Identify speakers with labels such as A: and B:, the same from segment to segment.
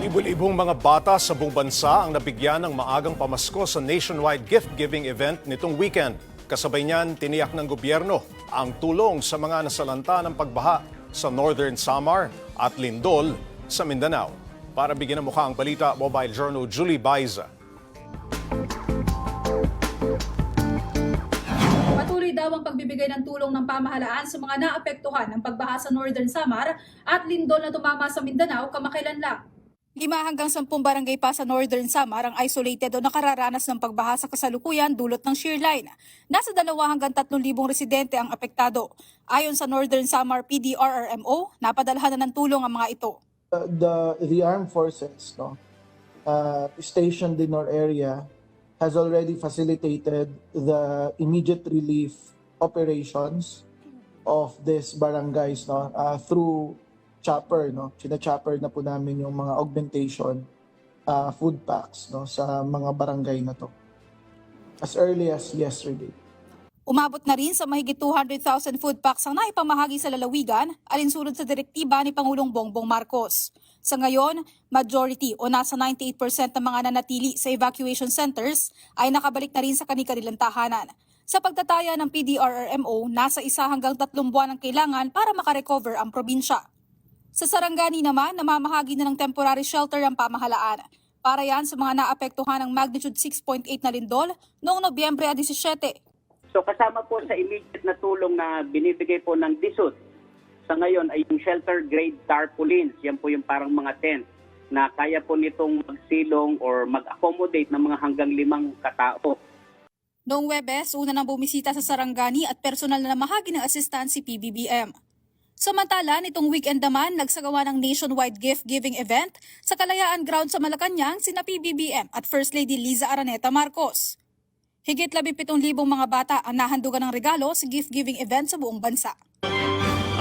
A: Libo-libong mga bata sa buong bansa ang nabigyan ng maagang pamasko sa nationwide gift-giving event nitong weekend. Kasabay niyan, tiniyak ng gobyerno ang tulong sa mga nasalanta ng pagbaha sa Northern Samar at Lindol sa Mindanao. Para bigyan ng mukha ang balita, Mobile Journal Julie Baiza.
B: Patuloy daw ang pagbibigay ng tulong ng pamahalaan sa mga naapektuhan ng pagbaha sa Northern Samar at lindol na tumama sa Mindanao kamakailan lang. Lima hanggang sampung barangay pa sa Northern Samar ang isolated o nakararanas ng pagbaha sa kasalukuyan dulot ng shear line. Nasa dalawa hanggang tatlong libong residente ang apektado. Ayon sa Northern Samar PDRRMO, napadalhan na ng tulong ang mga ito.
C: uh, the the armed forces no uh, stationed in our area has already facilitated the immediate relief operations of these barangays no uh, through chopper no china-chopper na po namin yung mga augmentation uh, food packs no sa mga barangay na to as early as yesterday
B: Umabot na rin sa mahigit 200,000 food packs ang naipamahagi sa lalawigan alinsunod sa direktiba ni Pangulong Bongbong Marcos. Sa ngayon, majority o nasa 98% ng mga nanatili sa evacuation centers ay nakabalik na rin sa kanilang tahanan. Sa pagtataya ng PDRRMO, nasa isa hanggang tatlong buwan ang kailangan para makarecover ang probinsya. Sa Sarangani naman, namamahagi na ng temporary shelter ang pamahalaan. Para yan sa mga naapektuhan ng magnitude 6.8 na lindol noong Nobyembre 17.
D: So kasama po sa immediate na tulong na binibigay po ng DISUT sa ngayon ay yung shelter grade tarpaulins. Yan po yung parang mga tent na kaya po nitong magsilong or mag-accommodate ng mga hanggang limang katao.
B: Noong Webes, una nang bumisita sa Sarangani at personal na namahagi ng assistant si PBBM. Samantala, nitong weekend naman, nagsagawa ng nationwide gift-giving event sa Kalayaan Ground sa Malacanang sina PBBM at First Lady Liza Araneta Marcos. Higit 17,000 mga bata ang nahandugan ng regalo sa gift-giving event sa buong bansa.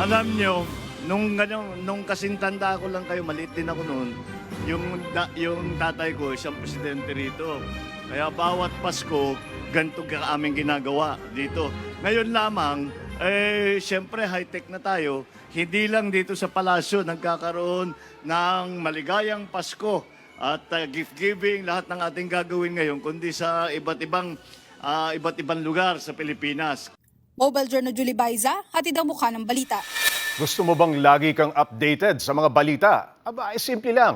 E: Alam nyo, nung, ganyan, nung kasintanda ko lang kayo, maliit din ako noon, yung, yung tatay ko, siyang presidente rito. Kaya bawat Pasko, ganito ka aming ginagawa dito. Ngayon lamang, eh, siyempre high-tech na tayo. Hindi lang dito sa palasyo nagkakaroon ng maligayang Pasko at uh, gift-giving, lahat ng ating gagawin ngayon, kundi sa iba't ibang, ah, iba't ibang lugar sa Pilipinas.
B: Mobile Journal Julie Baiza, hatid ang mukha ng balita.
A: Gusto mo bang lagi kang updated sa mga balita? Aba, ay simple lang.